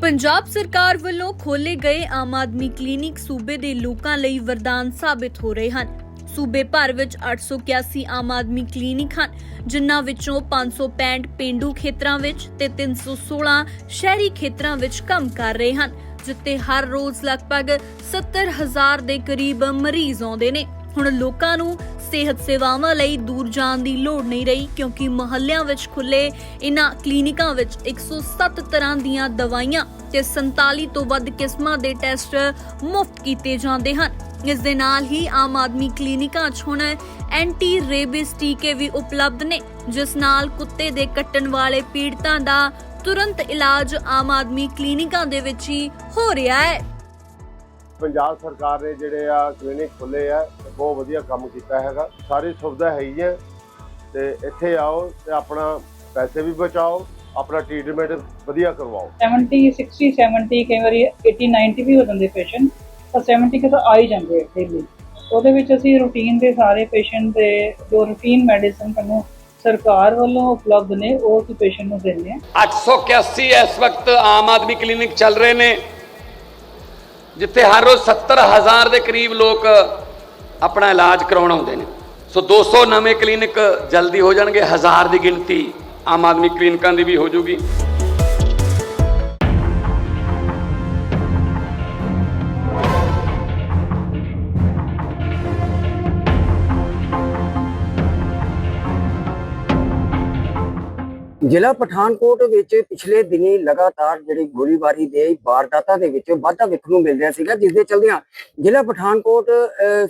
ਪੰਜਾਬ ਸਰਕਾਰ ਵੱਲੋਂ ਖੋਲੇ ਗਏ ਆਮ ਆਦਮੀ ਕਲੀਨਿਕ ਸੂਬੇ ਦੇ ਲੋਕਾਂ ਲਈ ਵਰਦਾਨ ਸਾਬਿਤ ਹੋ ਰਹੇ ਹਨ। ਸੂਬੇ ਭਰ ਵਿੱਚ 881 ਆਮ ਆਦਮੀ ਕਲੀਨਿਕ ਹਨ, ਜਿਨ੍ਹਾਂ ਵਿੱਚੋਂ 565 ਪਿੰਡੂ ਖੇਤਰਾਂ ਵਿੱਚ ਤੇ 316 ਸ਼ਹਿਰੀ ਖੇਤਰਾਂ ਵਿੱਚ ਕੰਮ ਕਰ ਰਹੇ ਹਨ, ਜਿੱਥੇ ਹਰ ਰੋਜ਼ ਲਗਭਗ 70000 ਦੇ ਕਰੀਬ ਮਰੀਜ਼ ਆਉਂਦੇ ਨੇ। ਹੁਣ ਲੋਕਾਂ ਨੂੰ ਸਿਹਤ ਸੇਵਾਵਾਂ ਲਈ ਦੂਰ ਜਾਣ ਦੀ ਲੋੜ ਨਹੀਂ ਰਹੀ ਕਿਉਂਕਿ ਮੁਹੱਲਿਆਂ ਵਿੱਚ ਖੁੱਲੇ ਇਨ੍ਹਾਂ ਕਲੀਨਿਕਾਂ ਵਿੱਚ 107 ਤਰ੍ਹਾਂ ਦੀਆਂ ਦਵਾਈਆਂ ਤੇ 47 ਤੋਂ ਵੱਧ ਕਿਸਮਾਂ ਦੇ ਟੈਸਟ ਮੁਫਤ ਕੀਤੇ ਜਾਂਦੇ ਹਨ। ਇਸ ਦੇ ਨਾਲ ਹੀ ਆਮ ਆਦਮੀ ਕਲੀਨਿਕਾਂ 'ਚ ਹੁਣ ਐਂਟੀ ਰੇਬਿਸ ਟੀਕੇ ਵੀ ਉਪਲਬਧ ਨੇ, ਜਿਸ ਨਾਲ ਕੁੱਤੇ ਦੇ ਕੱਟਣ ਵਾਲੇ ਪੀੜਤਾਂ ਦਾ ਤੁਰੰਤ ਇਲਾਜ ਆਮ ਆਦਮੀ ਕਲੀਨਿਕਾਂ ਦੇ ਵਿੱਚ ਹੀ ਹੋ ਰਿਹਾ ਹੈ। ਪੰਜਾਬ ਸਰਕਾਰ ਨੇ ਜਿਹੜੇ ਆ ਕਲੀਨਿਕ ਖੋਲੇ ਆ ਬਹੁਤ ਵਧੀਆ ਕੰਮ ਕੀਤਾ ਹੈਗਾ। ਸਾਰੀ ਸੁਵਿਧਾ ਹੈ ਹੀ ਹੈ ਤੇ ਇੱਥੇ ਆਓ ਤੇ ਆਪਣਾ ਪੈਸੇ ਵੀ ਬਚਾਓ ਆਪਣਾ ਟ੍ਰੀਟਮੈਂਟ ਵਧੀਆ ਕਰਵਾਓ। 70 60 70 ਕਈ ਵਾਰੀ 80 90 ਵੀ ਹੋ ਜਾਂਦੇ ਪੇਸ਼ੈਂਟ ਤਾਂ 70 ਕਿ ਤਾਂ ਆ ਹੀ ਜਾਂਦੇ ਡੇਲੀ ਉਹਦੇ ਵਿੱਚ ਅਸੀਂ ਰੂਟੀਨ ਦੇ ਸਾਰੇ ਪੇਸ਼ੈਂਟ ਦੇ ਜੋ ਰੂਟੀਨ ਮੈਡੀਸਨ ਸਾਨੂੰ ਸਰਕਾਰ ਵੱਲੋਂ ਉਪਲਬਧ ਨੇ ਉਹ ਅਸੀਂ ਪੇਸ਼ੈਂਟ ਨੂੰ ਦਿੰਦੇ ਹਾਂ। 881 ਇਸ ਵਕਤ ਆਮ ਆਦਮੀ ਕਲੀਨਿਕ ਚੱਲ ਰਹੇ ਨੇ। ਜਿੱਥੇ ਹਰ ਰੋਜ਼ 70000 ਦੇ ਕਰੀਬ ਲੋਕ ਆਪਣਾ ਇਲਾਜ ਕਰਾਉਣ ਆਉਂਦੇ ਨੇ। ਸੋ 200 ਨਵੇਂ ਕਲੀਨਿਕ ਜਲਦੀ ਹੋ ਜਾਣਗੇ, ਹਜ਼ਾਰ ਦੀ ਗਿਣਤੀ ਆਮ ਆਦਮੀ ਕਲੀਨਿਕਾਂ ਦੀ ਵੀ ਹੋ ਜਾਊਗੀ ਜ਼ਿਲ੍ਹਾ ਪਠਾਨਕੋਟ ਵਿੱਚ ਪਿਛਲੇ ਦਿਨੀ ਲਗਾਤਾਰ ਜਿਹੜੀ ਗੋਲੀਬਾਰੀ ਦੇ ਵਾਰਦਾਤਾਂ ਦੇ ਵਿੱਚ ਵਾਧਾ ਵੇਖਣ ਨੂੰ ਮਿਲ ਰਿਹਾ ਸੀਗਾ ਜਿਸ ਦੇ ਚਲਦਿਆਂ ਜ਼ਿਲ੍ਹਾ ਪਠਾਨਕੋਟ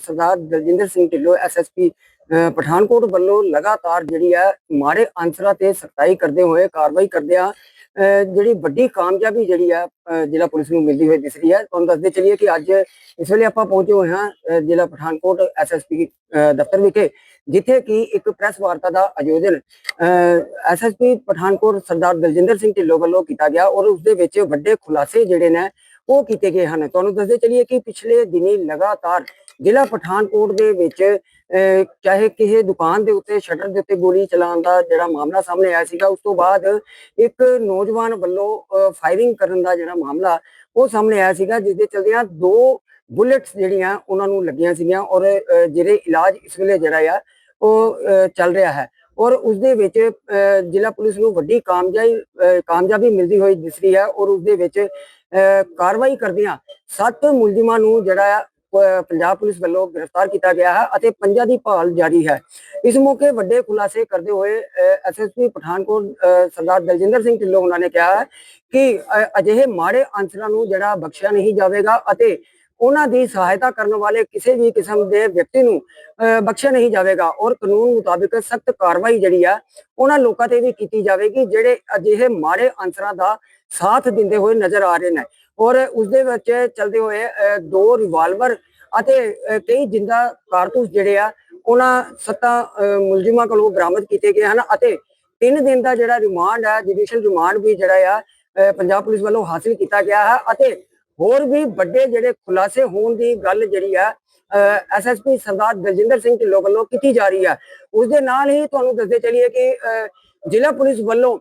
ਸਰਦਾਰ ਦਲਜਿੰਦਰ ਸਿੰਘ ਢਿੱਲੋਂ ਐਸਐਸਪੀ ਪਠਾਨਕੋਟ ਵੱਲੋਂ ਲਗਾਤਾਰ ਜਿਹੜੀ ਹੈ ਮਾੜੇ ਅਨਸਰਾਂ ਤੇ ਸਖਤਾਈ ਕਰਦੇ ਹੋਏ ਕਾਰਵਾਈ ਕਰਦਿਆਂ ਅਹ, ਜਿਹੜੀ ਵੱਡੀ ਕਾਮਯਾਬੀ ਜਿਹੜੀ ਆ ਜ਼ਿਲ੍ਹਾ ਪੁਲਿਸ ਨੂੰ ਮਿਲਦੀ ਹੋਈ ਦਿਸ ਰਹੀ ਹੈ। ਤੁਹਾਨੂੰ ਦੱਸਦੇ ਚਲੀਏ ਕਿ ਅੱਜ ਇਸ ਵੇਲੇ ਆਪਾਂ ਪਹੁੰਚੇ ਹੋਏ ਹਾਂ ਜ਼ਿਲ੍ਹਾ ਪਠਾਨਕੋਟ ਐਸਐਸਪੀ ਦਫ਼ਤਰ ਵਿਖੇ। ਜਿੱਥੇ ਕਿ ਇੱਕ ਪ੍ਰੈਸ ਵਾਰਤਾ ਦਾ ਆਯੋਜਨ ਐਸਐਸਪੀ ਪਠਾਨਕੋਟ ਸਰਦਾਰ ਦਲਜਿੰਦਰ ਸਿੰਘ ਢਿੱਲੋਂ ਵੱਲੋਂ ਕੀਤਾ ਗਿਆ ਔਰ ਉਸ ਦੇ ਵਿੱਚ ਵੱਡੇ ਖੁਲਾਸੇ ਜਿਹੜੇ ਨੇ ਉਹ ਕੀਤੇ ਗਏ ਹਨ। ਤੁਹਾਨੂੰ ਦੱਸਦੇ ਚਲੀਏ ਕਿ ਪਿਛਲੇ ਦਿਨੀ ਲਗਾਤਾਰ ਜ਼ਿਲ੍ਹਾ ਪਠਾਨਕੋਟ ਦੇ ਵਿੱਚ ਚਾਹੇ ਕਿਸੇ ਦੁਕਾਨ ਦੇ ਉੱਤੇ, ਸ਼ਟਰ ਦੇ ਉੱਤੇ ਗੋਲੀ ਚਲਾਉਣ ਦਾ ਜਿਹੜਾ ਮਾਮਲਾ ਸਾਹਮਣੇ ਆਇਆ ਸੀਗਾ, ਉਸ ਤੋਂ ਬਾਅਦ ਇੱਕ ਨੌਜਵਾਨ ਵੱਲੋਂ ਫਾਇਰਿੰਗ ਕਰਨ ਦਾ ਜਿਹੜਾ ਮਾਮਲਾ ਉਹ ਸਾਹਮਣੇ ਆਇਆ ਸੀਗਾ ਜਿਸ ਦੇ ਚਲਦਿਆਂ ਦੋ ਬੁਲੇਟਸ ਜਿਹੜੀਆਂ ਉਹਨਾਂ ਨੂੰ ਲੱਗੀਆਂ ਸੀਗੀਆਂ ਔਰ ਜਿਹੜੇ ਇਲਾਜ ਇਸ ਵੇਲੇ ਜਿਹੜਾ ਆ ਉਹ ਚੱਲ ਰਿਹਾ ਹੈ। ਔਰ ਉਸ ਦੇ ਵਿੱਚ ਜ਼ਿਲ੍ਹਾ ਪੁਲਿਸ ਨੂੰ ਵੱਡੀ ਕਾਮਯਾਬੀ ਕਾਮਯਾਬੀ ਮਿਲਦੀ ਹੋਈ ਦਿਸ ਰਹੀ ਹੈ ਔਰ ਉਸ ਦੇ ਵਿੱਚ ਕਾਰਵਾਈ ਕਰਦਿਆਂ ਸੱਤ ਮੁਲਜ਼ਮਾਂ ਨੂੰ ਜਿਹੜਾ ਪੰਜਾਬ ਪੁਲਿਸ ਵੱਲੋਂ ਗ੍ਰਿਫਤਾਰ ਕੀਤਾ ਗਿਆ ਹੈ ਅਤੇ ਪੰਜਾਂ ਦੀ ਭਾਲ ਜਾਰੀ ਹੈ। ਇਸ ਮੌਕੇ ਵੱਡੇ ਖੁਲਾਸੇ ਕਰਦੇ ਹੋਏ ਐਸਐਸਪੀ ਪਠਾਨਕੋਟ ਅਹ, ਸਰਦਾਰ ਦਲਜਿੰਦਰ ਸਿੰਘ ਢਿੱਲੋਂ ਉਹਨਾਂ ਨੇ ਕਿਹਾ ਹੈ ਕਿ ਅਜਿਹੇ ਮਾੜੇ ਅਨਸਰਾਂ ਨੂੰ ਜਿਹੜਾ ਬਖਸ਼ਿਆ ਨਹੀਂ ਜਾਵੇਗਾ ਅਤੇ ਉਹਨਾਂ ਦੀ ਸਹਾਇਤਾ ਕਰਨ ਵਾਲੇ ਕਿਸੇ ਵੀ ਕਿਸਮ ਦੇ ਵਿਅਕਤੀ ਨੂੰ ਬਖਸ਼ਿਆ ਨਹੀਂ ਜਾਵੇਗਾ ਔਰ ਕਾਨੂੰਨ ਮੁਤਾਬਿਕ ਸਖਤ ਕਾਰਵਾਈ ਜਿਹੜੀ ਆ, ਉਹਨਾਂ ਲੋਕਾਂ ਤੇ ਵੀ ਕੀਤੀ ਜਾਵੇਗੀ, ਜਿਹੜੇ ਅਜਿਹੇ ਮਾੜੇ ਅਨਸਰਾਂ ਦਾ ਸਾਥ ਦਿੰਦੇ ਹੋਏ ਨਜ਼ਰ ਆ ਰਹੇ ਨੇ। ਔਰ ਉਸ ਦੇ ਵਿੱਚ ਚਲਦੇ ਹੋਏ ਦੋ ਰਿਵਾਲਵਰ ਅਤੇ ਕਈ ਜਿੰਦਾ ਕਾਰਤੂਸ ਜਿਹੜੇ ਆ, ਉਹਨਾਂ ਸੱਤਾਂ ਮੁਲਜ਼ਮਾਂ ਕੋਲੋਂ ਬਰਾਮਦ ਕੀਤੇ ਗਏ ਹਨ ਅਤੇ 3 ਦਿਨ ਦਾ ਜਿਹੜਾ ਰਿਮਾਂਡ ਹੈ ਜੁਡੀਸ਼ੀਅਲ ਰਿਮਾਂਡ ਵੀ ਜਿਹੜਾ ਆ ਪੰਜਾਬ ਪੁਲਿਸ ਵੱਲੋਂ ਹਾਸਲ ਕੀਤਾ ਗਿਆ ਹੈ ਅਤੇ ਹੋਰ ਵੀ ਵੱਡੇ ਜਿਹੜੇ ਖੁਲਾਸੇ ਹੋਣ ਦੀ ਗੱਲ ਜਿਹੜੀ ਆ ਐਸਐਸਪੀ ਸਰਦਾਰ ਦਲਜਿੰਦਰ ਸਿੰਘ ਢਿੱਲੋਂ ਵੱਲੋਂ ਕੀਤੀ ਜਾ ਰਹੀ ਹੈ ਉਸ ਦੇ ਨਾਲ ਹੀ ਤੁਹਾਨੂੰ ਦੱਸਦੇ ਚਲੀਏ ਕਿ ਜ਼ਿਲ੍ਹਾ ਪੁਲਿਸ ਵੱਲੋਂ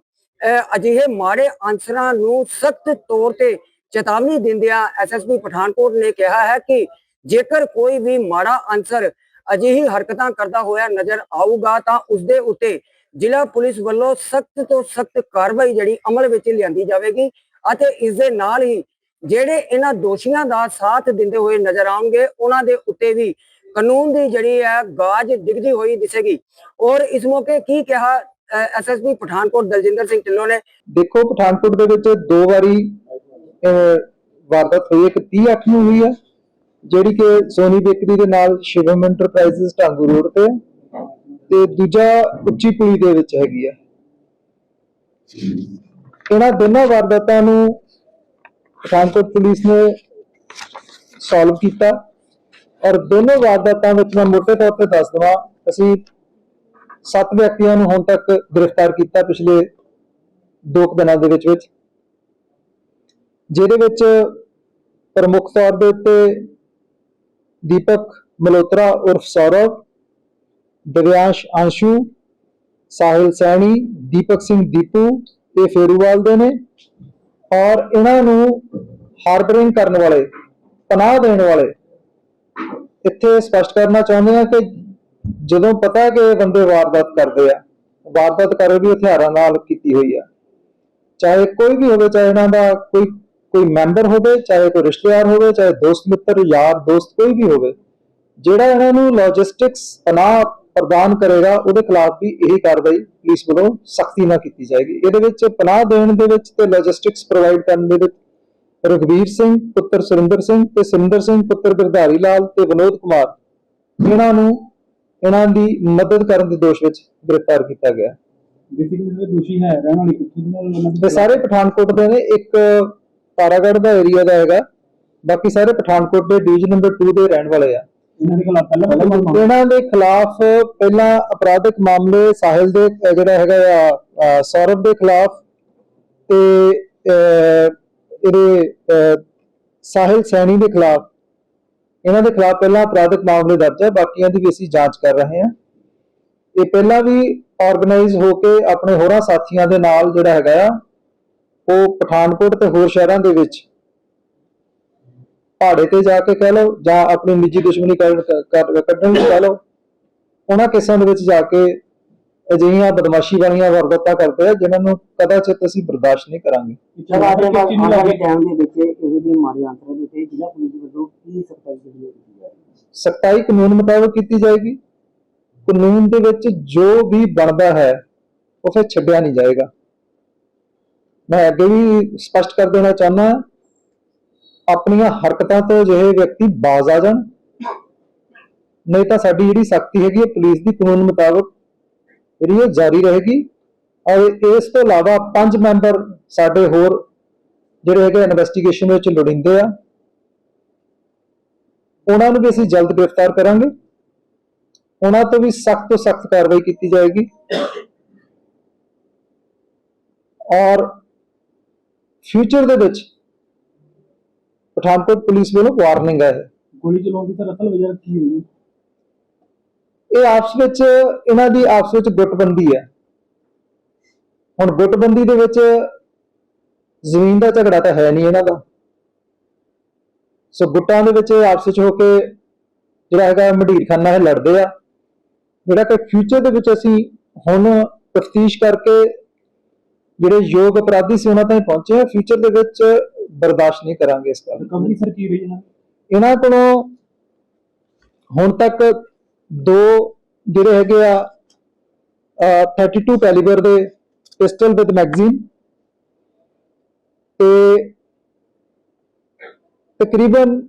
ਅਜਿਹੇ ਮਾੜੇ ਅਨਸਰਾਂ ਨੂੰ ਸਖਤ ਤੌਰ ਤੇ ਚੇਤਾਵਨੀ ਦਿੰਦਿਆਂ ਐਸਐਸਪੀ ਪਠਾਨਕੋਟ ਨੇ ਕਿਹਾ ਹੈ ਕਿ ਜੇਕਰ ਕੋਈ ਵੀ ਮਾੜਾ ਅਨਸਰ ਅਜਿਹੀ ਹਰਕਤਾਂ ਕਰਦਾ ਹੋਇਆ ਨਜ਼ਰ ਆਊਗਾ, ਤਾਂ ਉਸ ਦੇ ਉੱਤੇ ਜ਼ਿਲ੍ਹਾ ਪੁਲਿਸ ਵੱਲੋਂ ਸਖਤ ਤੋਂ ਸਖਤ ਕਾਰਵਾਈ ਜਿਹੜੀ ਅਮਲ ਵਿੱਚ ਲਿਆਂਦੀ ਜਾਵੇਗੀ ਅਤੇ ਇਸ ਦੇ ਨਾਲ ਹੀ ਜਿਹੜੇ ਇਹਨਾਂ ਦੋਸ਼ੀਆਂ ਦਾ ਸਾਥ ਦਿੰਦੇ ਹੋਏ ਨਜ਼ਰ ਆਉਣਗੇ, ਉਹਨਾਂ ਦੇ ਉੱਤੇ ਵੀ ਕਾਨੂੰਨ ਦੀ ਜਿਹੜੀ ਹੈ ਗਾਜ ਡਿੱਗਦੀ ਹੋਈ ਦਿਸੇਗੀ। ਔਰ ਇਸ ਮੌਕੇ ਕੀ ਕਿਹਾ ਐਸਐਸਪੀ ਪਠਾਨਕੋਟ ਦਲਜਿੰਦਰ ਸਿੰਘ ਢਿੱਲੋਂ ਨੇ? ਦੇਖੋ, ਪਠਾਨਕੋਟ ਦੇ ਵਿੱਚ ਦੋ ਵਾਰੀ ਵਾਰਦਾਤ ਹੋਈ, ਇੱਕ 30 ਅੱਠ ਨੂੰ ਹੋਈ ਹੈ, ਜਿਹੜੀ ਕਿ ਸੋਨੀ ਬੇਕਰੀ ਦੇ ਨਾਲ ਸ਼ਿਵਮ ਐਂਟਰਪ੍ਰਾਈਜ਼ਸ ਢਾਂਗੂ ਰੋਡ ਤੇ ਤੇ ਦੂਜਾ ਉੱਚੀ ਪੁਲੀ ਦੇ ਵਿੱਚ ਹੈਗੀ ਆ ਇਹਨਾਂ ਦੋਨਾਂ ਵਾਰਦਾਤਾਂ ਨੂੰ ਪਠਾਨਕੋਟ ਪੁਲਿਸ ਨੇ ਸੋਲਵ ਕੀਤਾ। ਔਰ ਦੋਨੋਂ ਵਾਰਦਾਤਾਂ ਵਿੱਚ ਮੈਂ ਮੋٹے ਤੌਰ ਤੇ ਦੱਸ ਦਵਾਂ, ਅਸੀਂ ਸੱਤ ਵਿਅਕਤੀਆਂ ਨੂੰ ਹੁਣ ਤੱਕ ਗ੍ਰਿਫਤਾਰ ਕੀਤਾ ਪਿਛਲੇ ਦੋ ਦਿਨਾਂ ਦੇ ਵਿੱਚ ਵਿੱਚ, ਜਿਹਦੇ ਵਿੱਚ ਪ੍ਰਮੁੱਖ ਤੌਰ ਦੇ ਉੱਤੇ ਦੀਪਕ ਮਲੋਤਰਾ ਉਰਫ ਸੌਰਵ, ਦਿਵਿਆਂਸ਼ ਅੰਸ਼ੂ, ਸਾਹਿਲ ਸੈਣੀ, ਦੀਪਕ ਸਿੰਘ ਦੀਪੂ ਤੇ ਫੇਰੂਵਾਲ ਦੇ ਨੇ। ਔਰ ਇਹਨਾਂ ਨੂੰ ਹਾਰਬਰਿੰਗ ਕਰਨ ਵਾਲੇ, ਪਨਾਹ ਦੇਣ ਵਾਲੇ, ਇੱਥੇ ਸਪਸ਼ਟ ਕਰਨਾ ਚਾਹੁੰਦੇ ਹਾਂ ਕਿ ਜਦੋਂ ਪਤਾ ਹੈ ਕਿ ਬੰਦੇ ਵਾਰਦਾਤ ਕਰਦੇ ਆ, ਵਾਰਦਾਤ ਕਰ ਵੀ ਹਥਿਆਰਾਂ ਨਾਲ ਕੀਤੀ ਹੋਈ ਆ, ਚਾਹੇ ਕੋਈ ਵੀ ਹੋਵੇ, ਚਾਹੇ ਇਹਨਾਂ ਦਾ ਕੋਈ ਕੋਈ ਮੈਂਬਰ ਹੋਵੇ, ਚਾਹੇ ਕੋਈ ਰਿਸ਼ਤੇਦਾਰ ਹੋਵੇ, ਚਾਹੇ ਦੋਸਤ ਮਿੱਤਰ, ਯਾਰ, ਦੋਸਤ ਕੋਈ ਵੀ ਹੋਵੇ, ਜਿਹੜਾ ਇਹਨਾਂ ਨੂੰ ਲੌਜਿਸਟਿਕਸ ਪਨਾਹ ਪ੍ਰਦਾਨ ਕਰੇਗਾ, ਉਹਦੇ ਖਿਲਾਫ ਵੀ ਇਹੀ ਕਾਰਵਾਈ ਪੁਲਿਸ ਵੱਲੋਂ ਸਖਤੀ ਨਾਲ ਕੀਤੀ ਜਾਏਗੀ। ਇਹਦੇ ਵਿੱਚ ਪਨਾਹ ਦੇਣ ਦੇ ਵਿੱਚ ਤੇ ਲੌਜਿਸਟਿਕਸ ਪ੍ਰੋਵਾਈਡ ਕਰਨ ਦੇ ਵਿੱਚ ਰਘਵੀਰ ਸਿੰਘ, ਪੁੱਤਰ ਸੁਰਿੰਦਰ ਸਿੰਘ ਤੇ ਸੁਰਿੰਦਰ ਸਿੰਘ, ਪੁੱਤਰ ਗਿਰਧਾਰੀ ਲਾਲ ਤੇ ਵਿਨੋਦ ਕੁਮਾਰ ਇਹਨਾਂ ਨੂੰ ਇਹਨਾਂ ਦੀ ਮਦਦ ਕਰਨ ਦੇ ਦੋਸ਼ ਵਿੱਚ ਗ੍ਰਿਫਤਾਰ ਕੀਤਾ ਗਿਆ। ਬੇਸਿਕਲੀ ਦੋਸ਼ੀ ਹੈ ਰਹਿਣ ਵਾਲੇ ਕਿੱਥੋਂ ਦੇ ਸਾਰੇ ਪਠਾਨਕੋਟ ਦੇ ਨੇ, ਇੱਕ ਤਾਰਾਗੜ੍ਹ ਦਾ ਏਰੀਆ ਦਾ ਹੈਗਾ, ਬਾਕੀ ਸਾਰੇ ਪਠਾਨਕੋਟ ਦੇ ਡਿਵੀਜ਼ਨ ਨੰਬਰ 2 ਦੇ ਰਹਿਣ ਵਾਲੇ ਆ। ਇਹਨਾਂ ਦੇ ਖਿਲਾਫ ਪਹਿਲਾਂ ਪਹਿਲਾਂ ਮਾਮਲਾ। ਇਹਨਾਂ ਦੇ ਖਿਲਾਫ ਪਹਿਲਾਂ ਅਪਰਾਧਿਕ ਮਾਮਲੇ ਸਾਹਿਲ ਦੇ ਅਹ ਜਿਹੜਾ ਹੈਗਾ ਆ ਅਹ ਸੌਰਵ ਦੇ ਖਿਲਾਫ ਤੇ ਅਹ, ਇਹਦੇ ਅਹ, ਸਾਹਿਲ ਸੈਣੀ ਦੇ ਖਿਲਾਫ। ਇਹਨਾਂ ਦੇ ਖਿਲਾਫ ਪਹਿਲਾਂ ਅਪਰਾਧਿਕ ਮਾਮਲੇ ਦਰਜ ਹੈ ਬਾਕੀਆਂ ਦੀ ਵੀ ਅਸੀਂ ਜਾਂਚ ਕਰ ਰਹੇ ਹਾਂ। ਇਹ ਪਹਿਲਾਂ ਵੀ ਆਰਗੇਨਾਈਜ਼ ਹੋ ਕੇ ਆਪਣੇ ਹੋਰਾਂ ਸਾਥੀਆਂ ਦੇ ਨਾਲ ਜਿਹੜਾ ਹੈਗਾ ਆ ਉਹ ਪਠਾਨਕੋਟ ਤੇ ਹੋਰ ਸ਼ਹਿਰਾਂ ਦੇ ਵਿੱਚ ਪਹਾੜੇ ਤੇ ਜਾ ਕੇ ਕਹਿ ਲਓ ਜਾਂ ਆਪਣੀ ਨਿੱਜੀ ਦੁਸ਼ਮਣੀ ਕਰ- ਕਰ- ਕੱਢਣ ਲਈ ਕਹਿ ਲਓ ਉਹਨਾਂ ਕਿਸਾਂ ਦੇ ਵਿੱਚ ਜਾ ਕੇ ਅਜਿਹੀਆਂ ਬਦਮਾਸ਼ੀ ਵਾਲੀਆਂ ਵਾਰਦਾਤਾਂ ਕਰਦੇ ਆ ਜਿਨ੍ਹਾਂ ਨੂੰ ਕਦਾਚਿਤ ਅਸੀਂ ਬਰਦਾਸ਼ਤ ਨਹੀਂ ਕਰਾਂਗੇ। ਸਰ ਵਾਲੇ ਟਾਈਮ ਦੇ ਵਿੱਚ ਇਹੋ ਜਿਹੇ ਅੰਤਰਾਂ ਦੇ ਉੱਤੇ ਜ਼ਿਲ੍ਹਾ ਪੁਲਿਸ ਵੱਲੋਂ ਕੀ ਸਖਤਾਈ ਕੀਤੀ ਸਖਤਾਈ ਕਾਨੂੰਨ ਮੁਤਾਬਕ ਕੀਤੀ ਜਾਏਗੀ। ਕਾਨੂੰਨ ਦੇ ਵਿੱਚ ਜੋ ਵੀ ਬਣਦਾ ਹੈ ਉਹ ਫਿਰ ਛੱਡਿਆ ਨਹੀਂ ਜਾਏਗਾ। ਮੈਂ ਅੱਗੇ ਵੀ ਸਪਸ਼ਟ ਕਰ ਦੇਣਾ ਚਾਹੁੰਦਾ ਆਪਣੀਆਂ ਹਰਕਤਾਂ ਤੋਂ ਅਜਿਹੇ ਵਿਅਕਤੀ ਬਾਜ਼ ਆ ਜਾਣ। ਨਹੀਂ ਤਾਂ ਸਾਡੀ ਜਿਹੜੀ ਸਖਤੀ ਹੈਗੀ ਹੈ ਪੁਲਿਸ ਦੀ ਕਾਨੂੰਨ ਮੁਤਾਬਕ ਜਿਹੜੀ ਉਹ ਜਾਰੀ ਰਹੇਗੀ। ਔਰ ਇਸ ਤੋਂ ਇਲਾਵਾ ਪੰਜ ਮੈਂਬਰ ਸਾਡੇ ਹੋਰ ਜਿਹੜੇ ਹੈਗੇ ਇਨਵੈਸਟੀਗੇਸ਼ਨ ਵਿੱਚ ਲੋੜਿੰਦੇ ਆ। ਉਹਨਾਂ ਨੂੰ ਵੀ ਅਸੀਂ ਜਲਦ ਗ੍ਰਿਫਤਾਰ ਕਰਾਂਗੇ। ਉਹਨਾਂ ਤੋਂ ਵੀ ਸਖਤ ਤੋਂ ਸਖਤ ਕਾਰਵਾਈ ਕੀਤੀ ਜਾਏਗੀ। ਔਰ ਫਿਊਚਰ ਦੇ ਵਿੱਚ ਪਠਾਨਕੋਟ ਪੁਲਿਸ ਵੱਲੋਂ ਵਾਰਨਿੰਗ ਹੈ। ਗੋਲੀ ਚਲਾਉਣ ਦੀ ਸਰ ਅਸਲ ਵਜ੍ਹਾ ਕੀ ਹੋਈ? ਇਹ ਆਪਸ ਵਿੱਚ ਇਹਨਾਂ ਦੀ ਆਪਸ ਵਿੱਚ ਗੁੱਟਬੰਦੀ ਹੈ। ਹੁਣ ਗੁੱਟਬੰਦੀ ਦੇ ਵਿੱਚ ਜ਼ਮੀਨ ਦਾ ਝਗੜਾ ਤਾਂ ਹੈ ਨਹੀਂ ਇਹਨਾਂ ਦਾ। ਸੋ ਗੁੱਟਾਂ ਦੇ ਵਿੱਚ ਆਪਸ ਵਿੱਚ ਹੋ ਕੇ ਜਿਹੜਾ ਹੈਗਾ ਮੰਡੀਰ ਖਾਨਾ ਇਹ ਲੜਦੇ ਆ। ਜਿਹੜਾ ਕਿ ਫਿਊਚਰ ਦੇ ਵਿੱਚ ਅਸੀਂ ਹੁਣ ਤਫਤੀਸ਼ ਕਰਕੇ ਜਿਹੜੇ ਯੋਗ ਅਪਰਾਧੀ ਸੀ ਉਹਨਾਂ ਤਾਈਂ ਪਹੁੰਚੇ ਆ। ਫਿਊਚਰ ਦੇ ਵਿੱਚ ਬਰਦਾਸ਼ਤ ਨਹੀਂ ਕਰਾਂਗੇ ਇਸ ਗੱਲ ਨੂੰ। ਰਿਕਵਰੀ ਸਰ ਕੀ ਰਹੀ ਇਹਨਾਂ? ਇਹਨਾਂ ਕੋਲੋਂ ਹੁਣ ਤੱਕ ਦੋ ਜਿਹੜੇ ਹੈਗੇ ਆ ਅਹ 32 ਕੈਲੀਬਰ ਦੇ ਪਿਸਟਲ ਵਿਦ ਮੈਗਜ਼ੀਨ ਤੇ ਤਕਰੀਬਨ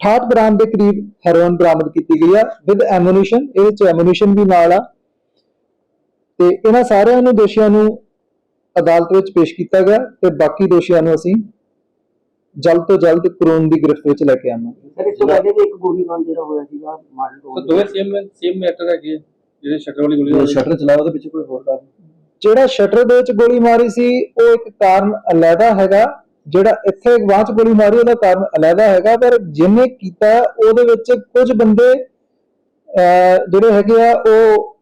68 ਗ੍ਰਾਮ ਦੇ ਕਰੀਬ ਹੈਰੋਇਨ ਬਰਾਮਦ ਕੀਤੀ ਗਈ ਆ ਵਿਦ ਐਮੂਨੀਸ਼ਨ ਇਹਦੇ ਵਿੱਚ ਐਮੂਨੀਸ਼ਨ ਵੀ ਨਾਲ ਆ ਤੇ ਇਹਨਾਂ ਸਾਰਿਆਂ ਨੂੰ ਦੋਸ਼ੀਆਂ ਨੂੰ ਅਦਾਲਤ ਵਿੱਚ ਪੇਸ਼ ਕੀਤਾ ਗਿਆ ਤੇ ਬਾਕੀ ਦੋਸ਼ੀਆਂ ਨੂੰ ਅਸੀਂ ਜਲਦ ਤੋਂ ਜਲਦ ਕਾਨੂੰਨ ਦੀ ਗ੍ਰਿਫਤ ਵਿੱਚ ਲੈ ਕੇ ਆਵਾਂਗੇ। ਸਰ ਇਸ ਤੋਂ ਪਹਿਲੇ ਵੀ ਇੱਕ ਗੋਲੀਬਾਰ ਜਿਹੜਾ ਹੋਇਆ ਸੀਗਾ ਮਾਡਲ ਸਰ ਦੋਵੇਂ ਸੇਮ ਸੇਮ ਮੈਟਰ ਹੈਗੇ ਆ, ਜਿਹੜੇ ਸ਼ਟਰ ਵਾਲੀ ਗੋਲੀ ਸ਼ਟਰ ਚਲਾਇਆ ਉਹਦੇ ਪਿੱਛੇ ਕੋਈ ਹੋਰ ਕਾਰਨ? ਜਿਹੜਾ ਸ਼ਟਰ ਦੇ ਵਿੱਚ ਗੋਲੀ ਮਾਰੀ ਸੀ ਉਹ ਇੱਕ ਕਾਰਨ ਅਲੱਗਾ ਹੈਗਾ। ਜਿਹੜਾ ਇੱਥੇ ਬਾਅਦ ਚ ਗੋਲੀ ਮਾਰੀ ਉਹਦਾ ਕਾਰਨ ਅਲੱਗਾ ਹੈਗਾ। ਪਰ ਜਿਹਨੇ ਕੀਤਾ ਉਹਦੇ ਵਿੱਚ ਕੁਝ ਬੰਦੇ ਜਿਹੜੇ ਹੈਗੇ ਆ ਉਹ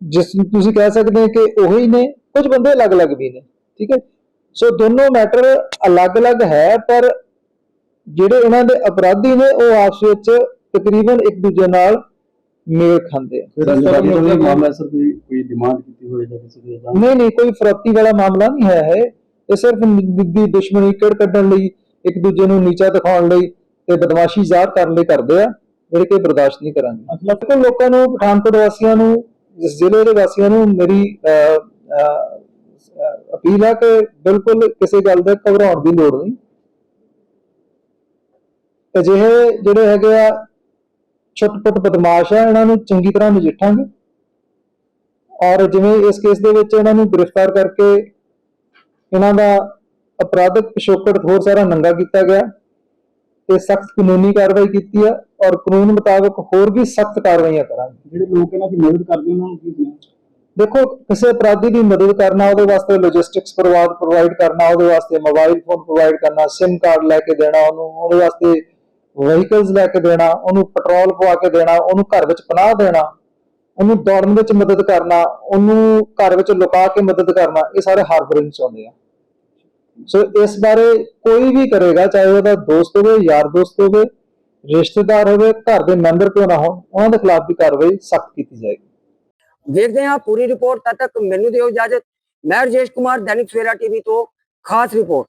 ਜਿਸ ਨੂੰ ਤੁਸੀਂ ਕਹਿ ਸਕਦੇ ਹੋ ਕਿ ਉਹੀ ਨੇ। ਕੁਝ ਬੰਦੇ ਅਲੱਗ-ਅਲੱਗ ਵੀ ਨੇ ਠੀਕ ਹੈ? ਸੋ ਦੋਨੋਂ ਮੈਟਰ ਅਲੱਗ-ਅਲੱਗ ਹੈ ਪਰ ਜਿਹੜੇ ਇਹਨਾਂ ਦੇ ਅਪਰਾਧੀ ਨੇ ਉਹ ਆਪਸ ਵਿੱਚ ਤਕਰੀਬਨ ਇੱਕ ਦੂਜੇ ਨਾਲ ਮੇਲ ਖਾਂਦੇ ਆ। ਜਿਹੜਾ ਸਰ ਕੋਈ ਮਾਮਲਾ ਸਰ ਕੋਈ ਕੋਈ ਡਿਮਾਂਡ ਕੀਤੀ ਹੋਵੇ ਜਾਂ ਕਿਸੇ ਦੇ ਜਾਂ ਨਹੀਂ ਨਹੀਂ ਕੋਈ ਫਰੋਤੀ ਵਾਲਾ ਮਾਮਲਾ ਨਹੀਂ ਹੈ ਇਹ। ਇਹ ਸਿਰਫ ਨਿੱਦੀ ਦੁਸ਼ਮਣੀ ਕਿੜ ਕੱਢਣ ਲਈ ਇੱਕ ਦੂਜੇ ਨੂੰ ਨੀਚਾ ਦਿਖਾਉਣ ਲਈ ਤੇ ਬਦਮਾਸ਼ੀ ਜ਼ਾਹਰ ਕਰਨ ਲਈ ਕਰਦੇ ਆ ਜਿਹੜੇ ਕਿ ਬਰਦਾਸ਼ਤ ਨਹੀਂ ਕਰਾਂਗੇ। ਅਸਲ ਦੇਖੋ ਲੋਕਾਂ ਨੂੰ ਪਠਾਨਕੋਟ ਵਾਸੀਆਂ ਨੂੰ ਇਸ ਜ਼ਿਲ੍ਹੇ ਦੇ ਵਾਸੀਆਂ ਨੂੰ ਮੇਰੀ ਅਪੀਲ ਹੈ ਕਿ ਬਿਲਕੁਲ ਕਿਸੇ ਗੱਲ ਦਾ ਘਬਰਾਉਣ ਦੀ ਲੋੜ ਨਹੀਂ। ਅਜਿਹੇ ਜਿਹੜੇ ਹੈਗੇ ਆ, ਛੁੱਟ-ਪੁੱਟ ਬਦਮਾਸ਼ ਆ, ਇਹਨਾਂ ਨੂੰ ਚੰਗੀ ਤਰ੍ਹਾਂ ਨਜਿੱਠਾਂਗੇ। ਔਰ ਜਿਵੇਂ ਇਸ ਕੇਸ ਦੇ ਵਿੱਚ ਇਹਨਾਂ ਨੂੰ ਗ੍ਰਿਫਤਾਰ ਕਰਕੇ ਇਹਨਾਂ ਦਾ ਅਪਰਾਧਿਕ ਪਿਛੋਕੜ ਹੋਰ ਸਾਰਾ ਨੰਗਾ ਕੀਤਾ ਗਿਆ ਤੇ ਸਖਤ ਕਾਨੂੰਨੀ ਕਾਰਵਾਈ ਕੀਤੀ ਆ ਔਰ ਕਾਨੂੰਨ ਮੁਤਾਬਕ ਹੋਰ ਵੀ ਸਖਤ ਕਾਰਵਾਈਆਂ ਕਰਾਂਗੇ। ਜਿਹੜੇ ਲੋਕ ਇਹਨਾਂ ਦੀ ਮਦਦ ਕਰਦੇ ਉਹਨਾਂ ਨੂੰ ਕੀ ਦੇਖੋ, ਕਿਸੇ ਅਪਰਾਧੀ ਦੀ ਮਦਦ ਕਰਨਾ, ਉਹਦੇ ਵਾਸਤੇ ਲੌਜਿਸਟਿਕਸ ਪ੍ਰੋਵਾਈਡ ਪ੍ਰੋਵਾਈਡ ਕਰਨਾ, ਉਹਦੇ ਵਾਸਤੇ ਮੋਬਾਈਲ ਫੋਨ ਪ੍ਰੋਵਾਈਡ ਕਰਨਾ, SIM ਕਾਰਡ ਲੈ ਕੇ ਦੇਣਾ, ਉਹਨੂੰ, ਉਹਦੇ ਵਾਸਤੇ ਵਹੀਕਲਸ ਲੈ ਕੇ ਦੇਣਾ, ਉਹਨੂੰ ਪੈਟਰੋਲ ਪਵਾ ਕੇ ਦੇਣਾ, ਉਹਨੂੰ ਘਰ ਵਿੱਚ ਪਨਾਹ ਦੇਣਾ, ਉਹਨੂੰ ਦੌੜਨ ਵਿੱਚ ਮਦਦ ਕਰਨਾ, ਉਹਨੂੰ ਘਰ ਵਿੱਚ ਲੁਕਾ ਕੇ ਮਦਦ ਕਰਨਾ, ਇਹ ਸਾਰੇ ਹਾਰਬਰਿੰਗ ਚਾਹੁੰਦੇ ਆ। ਸੋ ਇਸ ਬਾਰੇ ਕੋਈ ਵੀ ਕਰੇਗਾ, ਚਾਹੇ ਉਹਦਾ ਦੋਸਤ ਹੋਵੇ, ਯਾਰ ਦੋਸਤ ਹੋਵੇ, ਰਿਸ਼ਤੇਦਾਰ ਹੋਵੇ, ਘਰ ਦੇ ਮੈਂਬਰ ਕਿਉਂ ਨਾ ਹੋਣ, ਉਹਨਾਂ ਦੇ ਖਿਲਾਫ ਵੀ ਕਾਰਵਾਈ ਸਖਤ ਕੀਤੀ ਜਾਏਗੀ। ਦੇਖਦੇ ਹਾਂ, ਪੂਰੀ ਰਿਪੋਰਟ ਤਦ ਤੱਕ ਮੈਨੂੰ ਦਿਓ ਇਜਾਜ਼ਤ। ਮੈਂ ਰਜੇਸ਼ ਕੁਮਾਰ, ਦੈਨਿਕ ਸਵੇਰਾ ਟੀਵੀ ਤੋਂ, ਖਾਸ ਰਿਪੋਰਟ